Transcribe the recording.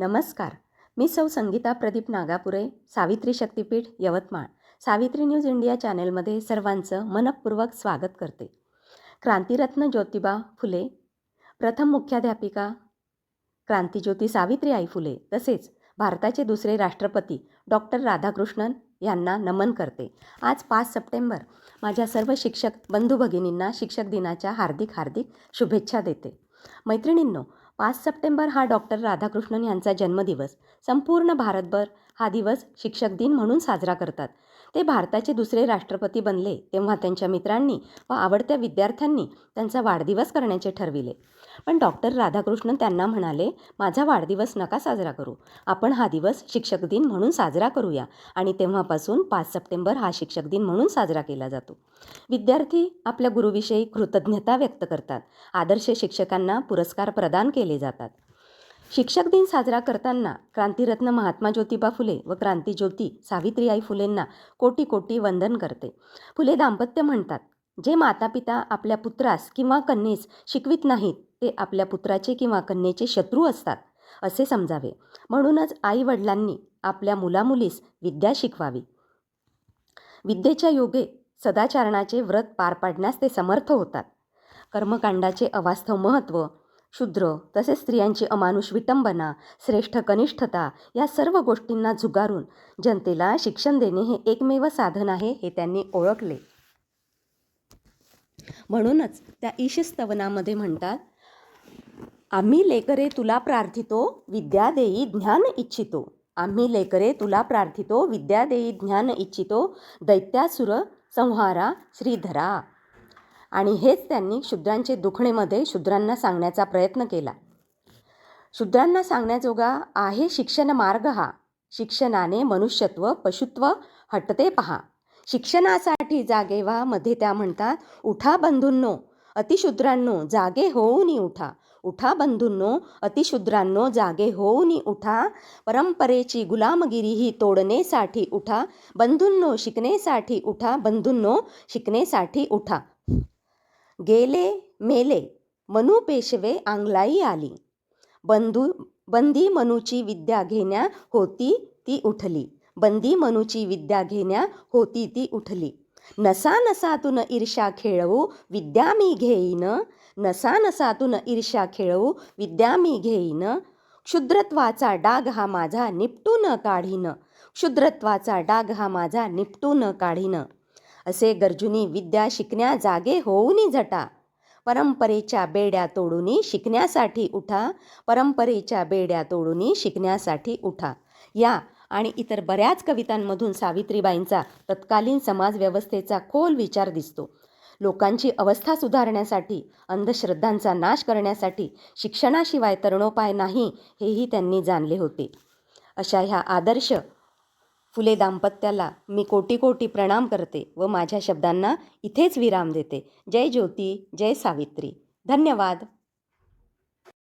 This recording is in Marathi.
नमस्कार. मी सौ संगीता प्रदीप नागापुरे सावित्री शक्तीपीठ यवतमाळ. सावित्री न्यूज इंडिया चॅनेलमध्ये सर्वांचं मनपूर्वक स्वागत करते. क्रांतिरत्न ज्योतिबा फुले प्रथम मुख्याध्यापिका क्रांतिज्योती सावित्री आई फुले तसेच भारताचे दुसरे राष्ट्रपती डॉक्टर राधाकृष्णन यांना नमन करते. आज पाच सप्टेंबर. माझ्या सर्व शिक्षक बंधू भगिनींना शिक्षक दिनाच्या हार्दिक हार्दिक शुभेच्छा देते. मैत्रिणींनो पाच सप्टेंबर हा डॉक्टर राधाकृष्णन यांचा जन्मदिवस. संपूर्ण भारतभर हा दिवस शिक्षक दिन म्हणून साजरा करतात. ते भारताचे दुसरे राष्ट्रपती बनले तेव्हा त्यांच्या मित्रांनी व आवडत्या विद्यार्थ्यांनी त्यांचा वाढदिवस करण्याचे ठरविले. पण डॉक्टर राधाकृष्णन त्यांना म्हणाले माझा वाढदिवस नका साजरा करू. आपण हा दिवस शिक्षक दिन म्हणून साजरा करूया आणि तेव्हापासून पाच सप्टेंबर हा शिक्षक दिन म्हणून साजरा केला जातो. विद्यार्थी आपल्या गुरुविषयी कृतज्ञता व्यक्त करतात. आदर्श शिक्षकांना पुरस्कार प्रदान केले जातात. शिक्षक दिन साजरा करताना क्रांतिरत्न महात्मा ज्योतिबा फुले व क्रांतीज्योती सावित्रीबाई फुलेंना कोटी कोटी वंदन करते. फुले दाम्पत्य म्हणतात जे मातापिता आपल्या पुत्रास किंवा कन्येस शिकवित नाहीत ते आपल्या पुत्राचे किंवा कन्येचे शत्रू असतात असे समजावे. म्हणूनच आई वडिलांनी आपल्या मुलामुलीस विद्या शिकवावी. विद्येच्या योगे सदाचारणाचे व्रत पार पाडण्यास ते समर्थ होतात. कर्मकांडाचे अवास्तव महत्त्व शूद्र तसेच स्त्रियांची अमानुष विटंबना श्रेष्ठ कनिष्ठता या सर्व गोष्टींना झुगारून जनतेला शिक्षण देणे हे एकमेव साधन आहे हे त्यांनी ओळखले. म्हणूनच त्या ईशस्तवनामध्ये म्हणतात आम्ही लेकरे तुला प्रार्थितो विद्या देई ज्ञान इच्छितो. आम्ही लेकरे तुला प्रार्थितो विद्या देई ज्ञान इच्छितो. दैत्यासुर संहारा श्रीधरा. आणि हेच त्यांनी शूद्रांचे दुखणेमध्ये शूद्रांना सांगण्याचा प्रयत्न केला. शूद्रांना सांगण्याजोगा आहे शिक्षण मार्ग हा. शिक्षणाने मनुष्यत्व पशुत्व हटते पहा. शिक्षणासाठी जागे व्हा मध्ये त्या म्हणतात उठा बंधूंनो अतिशूद्रांनो जागे होऊनी उठा. उठा बंधूंनो अतिशूद्रांनो जागे होऊनी उठा. परंपरेची गुलामगिरी ही तोडणेसाठी उठा. बंधूंनो शिकण्यासाठी उठा. बंधूंनो शिकण्यासाठी उठा. गेले मेले मनू पेशवे आंगलाई आली. बंधू बंदी मनूची विद्या घेण्या होती ती उठली. बंदी मनूची विद्या घेण्या होती ती उठली. नसा नसातून ईर्षा खेळवू विद्या मी घेईन. नसा नसातून ईर्ष्या खेळवू विद्या मी घेईन. क्षुद्रत्वाचा डाग हा माझा निपटून काढीन. क्षुद्रत्वाचा डाग हा माझा निपटून काढीन. असे गर्जुनी विद्या शिकण्या जागे होऊनी झटा. परंपरेच्या बेड्या तोडूनी शिकण्यासाठी उठा. परंपरेच्या बेड्या तोडूनी शिकण्यासाठी उठा. या आणि इतर बऱ्याच कवितांमधून सावित्रीबाईंचा तत्कालीन समाजव्यवस्थेचा खोल विचार दिसतो. लोकांची अवस्था सुधारण्यासाठी अंधश्रद्धांचा नाश करण्यासाठी शिक्षणाशिवाय तरुणोपाय नाही हेही त्यांनी जाणले होते. अशा ह्या आदर्श फुले दाम्पत्याला मी कोटी कोटी प्रणाम करते व माझ्या शब्दांना इथेच विराम देते. जय ज्योती जय सावित्री. धन्यवाद.